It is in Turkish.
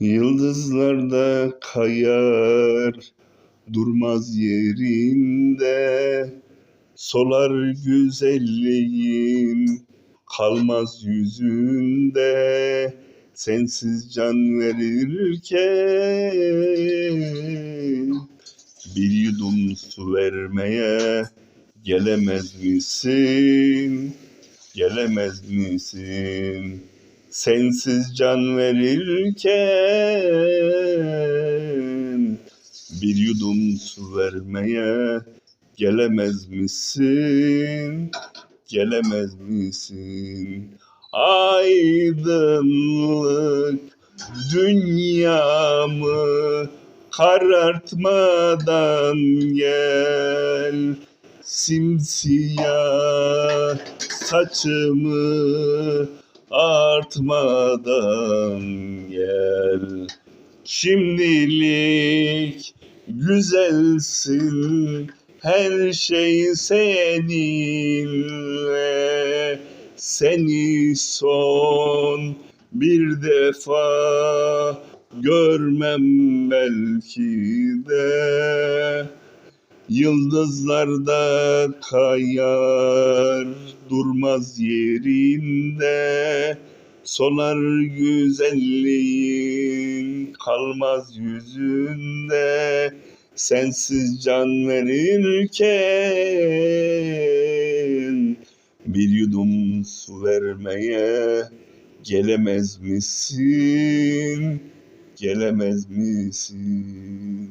Yıldızlarda kayar durmaz yerinde Solar güzelliğin kalmaz yüzünde Sensiz can verirken Bir yudum su vermeye gelemez misin? Gelemez misin? Sensiz can verirken bir yudum su vermeye gelemez misin? Gelemez misin? Aydınlık dünyamı karartmadan gel simsiyah saçımı artmadan gel. Şimdilik güzelsin her şey seninle. Seni son bir defa görmem belki de Yıldızlarda kayar durmaz yerinde Sonar güzelliğin kalmaz yüzünde Sensiz can verirken Bir yudum su vermeye gelemez misin? Gelemez misin?